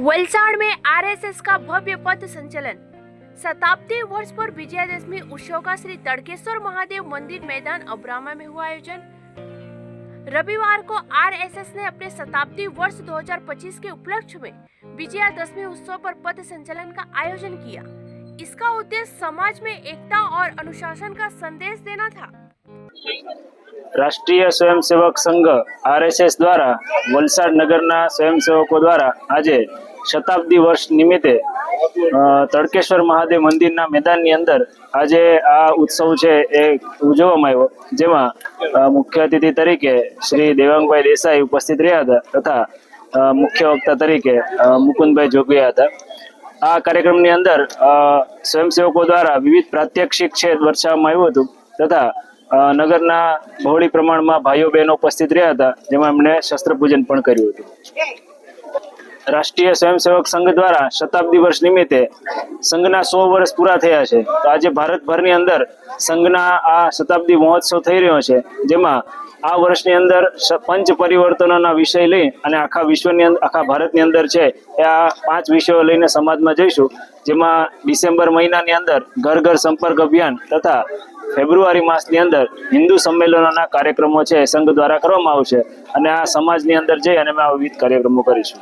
वलसाड़ में आरएसएस का भव्य पथ संचलन शताब्दी वर्ष पर विजयादशमी उत्सव का श्री तड़केश्वर महादेव मंदिर मैदान अब्रामा में हुआ आयोजन रविवार को आरएसएस ने अपने शताब्दी वर्ष 2025 के उपलक्ष्य में विजयादशमी उत्सव पर पथ संचलन का आयोजन किया इसका उद्देश्य समाज में एकता और अनुशासन का संदेश देना था રાષ્ટ્રીય સ્વયંસેવક સંઘ આરએસએસ દ્વારા વલસાડ નગરના સ્વયંસેવકો દ્વારા આજે શતાબ્દી વર્ષ નિમિત્તે તડકેશ્વર મહાદેવ મંદિરના મેદાનની અંદર આજે આ ઉત્સવ છે એ ઉજવવામાં આવ્યો. જેમાં મુખ્ય અતિથિ તરીકે શ્રી દેવાંગભાઈ દેસાઈ ઉપસ્થિત રહ્યા હતા તથા મુખ્ય વક્તા તરીકે મુકુંદભાઈ જોગિયા હતા. આ કાર્યક્રમની અંદર સ્વયંસેવકો દ્વારા વિવિધ પ્રાત્યક્ષિક છે દર્શાવવામાં આવ્યું હતું તથા નગરના બહોળી પ્રમાણમાં ભાઈઓ બહેનો ઉપસ્થિત રહ્યા હતા, જેમાં એમણે શસ્ત્ર પૂજન પણ કર્યું હતું. રાષ્ટ્રીય સ્વયંસેવક સંઘ દ્વારા શતાબ્દી વર્ષ નિમિત્તે સંઘના સો વર્ષ પૂરા થયા છે. તો આજે ભારતભરની અંદર સંઘના આ શતાબ્દી મહોત્સવ થઈ રહ્યો છે, જેમાં આ વર્ષની અંદર પંચ પરિવર્તનોના વિષય લઈ અને આખા વિશ્વની અંદર આખા ભારતની અંદર છે, એ આ પાંચ વિષયો લઈને સમાજમાં જઈશું, જેમાં ડિસેમ્બર મહિનાની અંદર ઘર ઘર સંપર્ક અભિયાન તથા ફેબ્રુઆરી માસની અંદર હિન્દુ સંમેલનોના કાર્યક્રમો છે સંઘ દ્વારા કરવામાં આવશે. અને આ સમાજની અંદર જઈ અને અમે આ વિવિધ કાર્યક્રમો કરીશું.